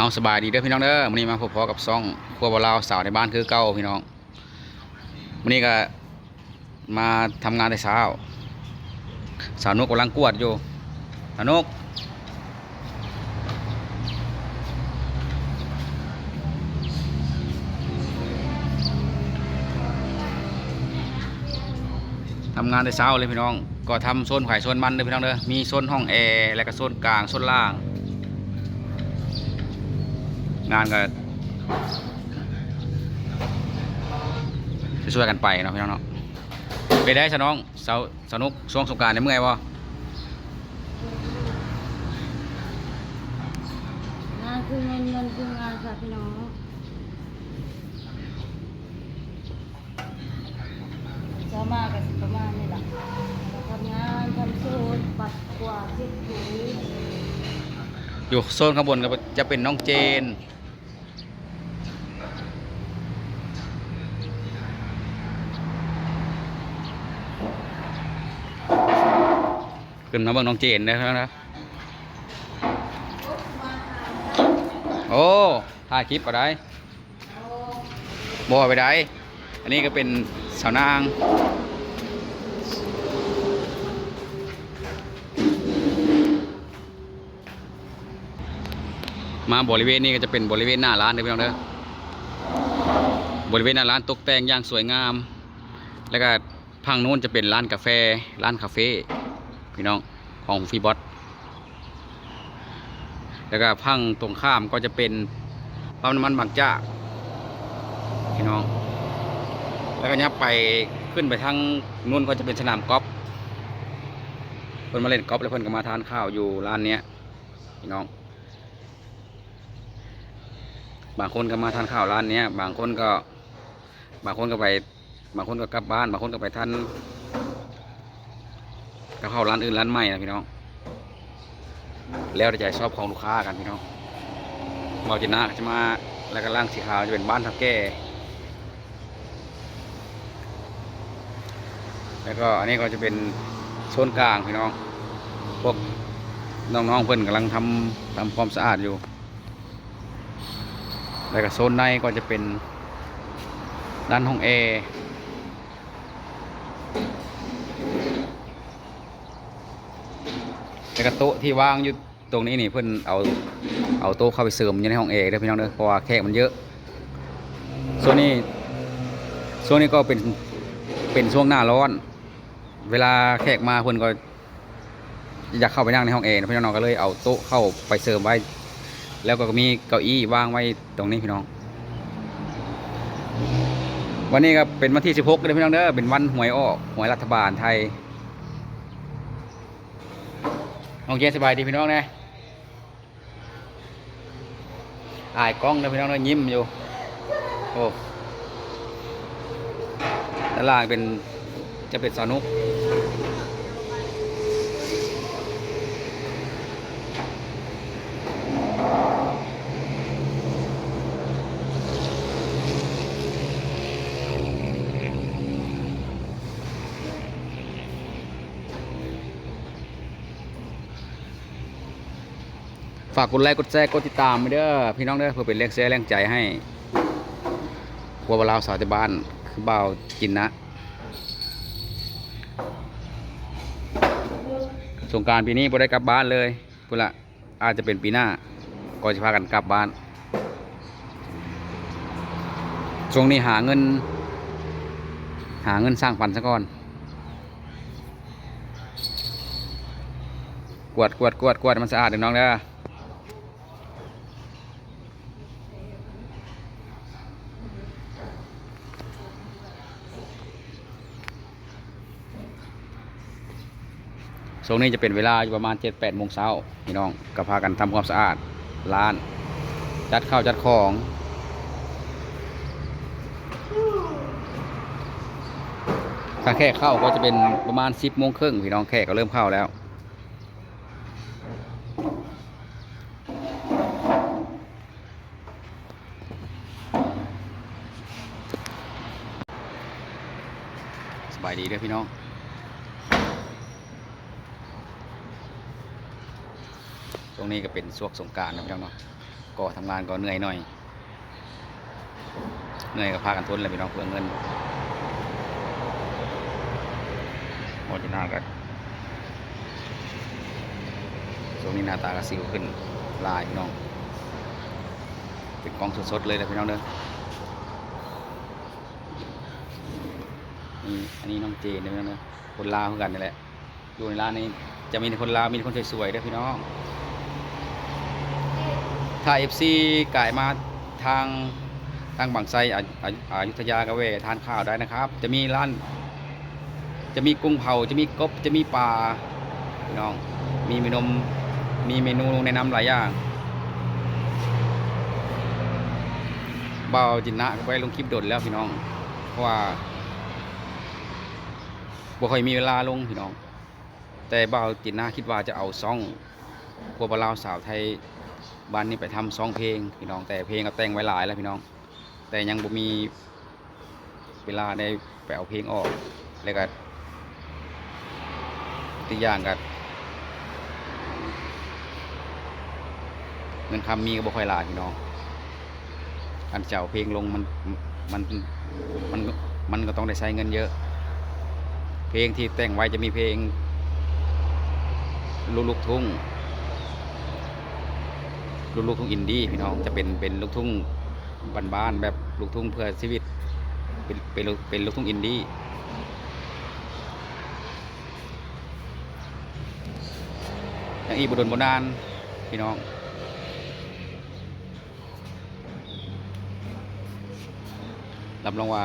เอาสบายดีเด้อพี่น้องเด้อวันนี้มาพบพอกับซ่องครัวบลาวสาวในบ้านคือเก้าพี่น้องวันนี้ก็มาทำงานในเช้า สาวนุกกำลังกวดอยู่สาวนุกทำงานในเช้าเลยพี่น้อง ก็ทำโซนไข่โซนมันเด้อพี่น้องเด้อมีโซนห้องแอร์และก็โซนกลางโซนล่าง งานก็ช่วยๆกันไปเนาะพี่น้องเนาะไปได้สน้องสาวสนุกช่วงสงกรารในเมื่อไงวะงานคือเงินเงินคืองานค่ะพี่น้องเช้ามากกับประมาณนี้แหละเราทำงานทำโซนปัดกวาดเช็ดถูอยู่โซนข้างบนก็จะเป็นน้องเจน ขึ้นมาเบิ่งน้องเจนนะพี่น้องนะโอ้ถ่ายคลิปก็ได้บ่ไปได้ อันนี้ก็เป็นสาวนาง มาบริเวณนี้ก็จะเป็นบริเวณหน้าร้านเด้อพี่น้องเด้อบริเวณหน้าร้านตกแต่งอย่างสวยงาม แล้วก็พังนู้นจะเป็นร้านกาแฟ ร้านคาเฟ่ พี่น้องของฟีบอสแล้วก็พังตรงข้ามก็จะเป็นปั๊มน้ำมันบางจากพี่น้อง แล้วก็ยับไปขึ้นไปทางนู้นก็จะเป็นสนามกอล์ฟเพิ่นมาเล่นกอล์ฟแล้วเพิ่นก็มาทานข้าวอยู่ร้านเนี้ยพี่น้อง บางคนก็มาทานข้าวร้านเนี้ย บางคนก็ บางคนก็ไป บางคนก็กลับบ้าน บางคนก็ไปทาน ก็เข้าร้านอื่นร้านใหม่นะพี่น้อง แล้วแต่ใจชอบของลูกค้ากันพี่น้องมอจินาจะมาแล้วก็ล่างสีขาวจะเป็นบ้านทับแก่แล้วก็อันนี้ก็จะเป็นโซนกลางพี่น้อง พวกน้องๆเพื่อนกำลังทำทำความสะอาดอยู่ แล้วก็โซนในก็จะเป็นด้านห้องแอร์ แล้วก็โต๊ะที่วางอยู่ตรงนี้นี่เพื่อนเอาเอาโต๊ะเข้าไปเสริมอยู่ในห้องแอเด้อพี่น้องเด้อเพราะว่าแขกมันเยอะโซนนี้โซนนี้ก็เป็นเป็นช่วงหน้าร้อน เวลาแขกมาเพื่อนก็อยากเข้าไปนั่งในห้องแอพี่น้องก็เลยเอาโต๊ะเข้าไปเสริมไว้ แล้วก็มีเก้าอี้วางไว้ตรงนี้พี่น้อง วันนี้ก็เป็นวันที่ 16เลยพี่น้องเด้อเป็นวันหวยออกหวยรัฐบาลไทย น้องเจนสบายดีพี่น้องนะอายกล้องนะพี่น้องน้อยิ้มอยู่ โอ้ด้านล่างเป็นจะเป็นสานุก ฝากกดไลค์กดแชร์กดติดตามไปเด้อพี่น้องเด้อเพื่อเป็นแรงเสียแรงใจให้ครัวบลาวสาวที่บ้านคือบ่าวกินนะสงการปีนี้บ่ได้กลับบ้านเลยพุ่นละอาจจะเป็นปีหน้าก็จะพากันกลับบ้านช่วงนี้หาเงิน หาเงินสร้างปันซะก่อนกวดกวดกวดกวดมันสะอาดเดี๋ยวน้องเด้อ ช่วงนี้จะเป็นเวลาอยู่ประมาณ7 8โมงเช้าพี่น้องก็พากันทำความสะอาดร้าน จัดข้าวจัดของถ้าแค่เข้าก็จะเป็นประมาณ10โมงครึ่งพี่น้องแค่ก็เริ่มเข้าแล้วสบายดีเด้อพี่น้อง งนี้ก็เป็นช่วงสงการนะพี่น้องเนาะก็ทำงานก็เหนื่อยหน่อยเหนื่อยก็พากันทุนเลยพี่น้องเพื่อเงินโมจินากันช่วงนี้หน้าตากระสิวขึ้นลายพี่น้องเป็นกองสดๆเลยนะพี่น้องเด้อนี่อันนี้น้องเจนนะพี่น้องเด้อคนลาวเหมือนกันนี่แหละอยู่ในร้านนี้จะมีคนลาวมีคนสวยๆด้อพี่น้อง ถ้าเอฟซีกายมาทางทางบางไทรอายุทยากะเวทานข้าวได้นะครับ จะมีร้าน จะมีกุ้งเผาจะมีกบจะมีปลาพี่น้อง มีเมนูมีเมนูในน้ำหลายอย่างเบาจินนะไปลงคลิปโดดแล้วพี่น้อง เพราะว่าบ่ค่อยมีเวลาลงพี่น้อง แต่เบาจินนะคิดว่าจะเอาซ่องพวกบาลาวสาวไทย บ้านนี้ไปทำซองเพลงพี่น้องแต่เพลงก็แต่งไว้หลายแล้วพี่น้อง แต่ยังบ่มีเวลาได้ไปเอาเพลงออกแล้วก็ตีอย่างกับเงินคำมีก็บ่ค่อยหลายพี่น้องอันเจ้าเพลงลงมันมันมันมันก็ต้องได้ใช้เงินเยอะ เพลงที่แต่งไว้จะมีเพลงลูลูกทุ่ง ลูกทุ่งอินดี้พี่น้องจะเป็นเป็นลูกทุ่งบ้านๆแบบลูกทุ่งเพื่อชีวิต เป็นเป็นลูกเป็นลูกทุ่งอินดี้อย่างอีบุดนบนานพี่น้องรับรองว่า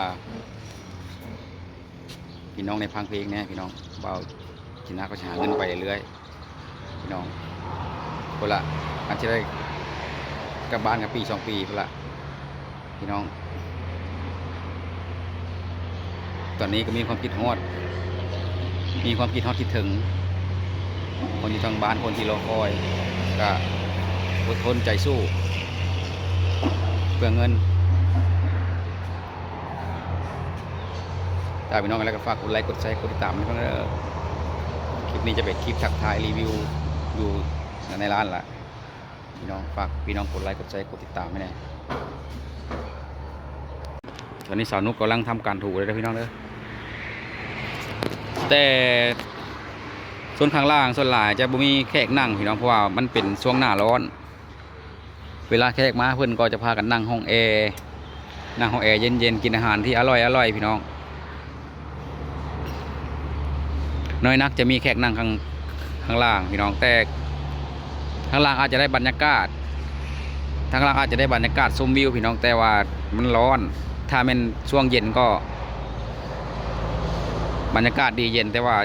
พี่น้องในพังเพลงเนี่ยพี่น้องเบาชินะก็จะหาเงินไปเรื่อยๆพี่น้องคนละอันที่ได้ กลับบ้านกับปีสองปีคนละพี่น้อง ตอนนี้ก็มีความคิดฮอด มีความคิดฮอดคิดถึง คนอยู่ทางบ้านคนที่รอคอย ก็อดทนใจสู้ เพื่อเงินถ้าพี่น้องกันแล้วก็ฝากกดไลค์กดแชร์กดติดตามให้เพื่อนคลิปนี้จะเป็นคลิปทักทายรีวิวอยู่ในร้านละ พี่น้องฝากพี่น้องกดไลค์กดแชร์กดติดตามให้แน่ตอนนี้สาวนุกกำลังทำการถูเลยนะพี่น้องเด้อแต่ส่วนข้างล่างส่วนหลายจะบ่มีแขกนั่งพี่น้องเพราะว่ามันเป็นช่วงหน้าร้อน เวลาแขกมาเพื่อนก็จะพากันนั่งห้องแอร์นั่งห้องแอร์เย็นๆกินอาหารที่อร่อยอร่อยพี่น้อง น้อยนักจะมีแขกนั่งข้างข้างล่างพี่น้องแต่ ข้างล่างอาจจะได้บรรยากาศข้างล่างอาจจะได้บรรยากาศชมวิวพี่น้องแต่ว่ามันร้อน ถ้าเป็นช่วงเย็นก็ บรรยากาศดีเย็น แต่ว่า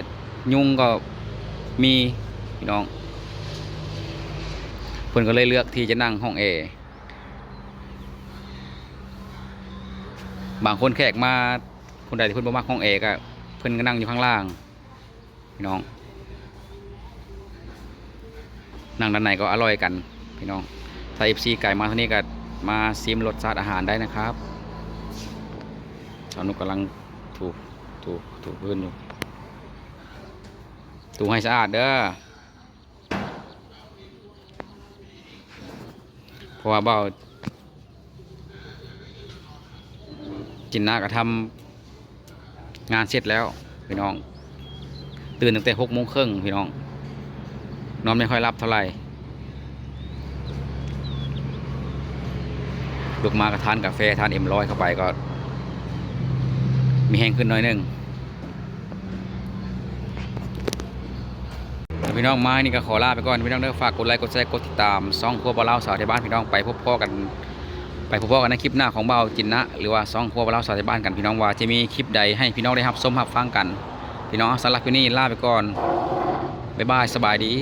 ยุงก็มีพี่น้องเพิ่อนก็เลยเลือกที่จะนั่งห้องแอร์บางคนแขกมาคนใดที่เพิ่นบ่มักห้องแอร์ก็เพิ่อนก็นั่งอยู่ข้างล่าง พี่น้อง นั่งด้านในก็อร่อยกันพี่น้องถ้าเอฟซีไก่มาเท่านี้ก็มาซิมรสชาติอาหารได้นะครับสาวนุกกำลังถูถูถูพื้นอยู่ถูให้สะอาดเด้อเพราะว่าเบ้าจินนากระทำงานเสร็จแล้วพี่น้อง ตื่นตั้งแต่หกโมงครึ่งพี่น้อง นอนไม่ค่อยรับเท่าไหร่ลุกมากระทานกาแฟทานเอ็มร้อยเข้าไปก็ มีแห้งขึ้นหน้อยนึงพี่น้องไม้นี่ก็ขอลาไปก่อนพี่น้องเด้อฝากกดไลค์กดแชร์กดติดตามซ่องครัวบ่าเล่าสาวที่บ้านพี่น้องไปพบพ่อกันไปพบพ่อกันในคลิปหน้าของเบาจินนะหรือว่าซ่องครัวบ่าเล่าสาวที่บ้านกันพี่น้องว่าจะมีคลิปใดให้พี่น้องได้รับชมรับฟังกัน พี่น้องสำหรับคลิปนี้ลาไปก่อน บ๊ายบาย สบายดี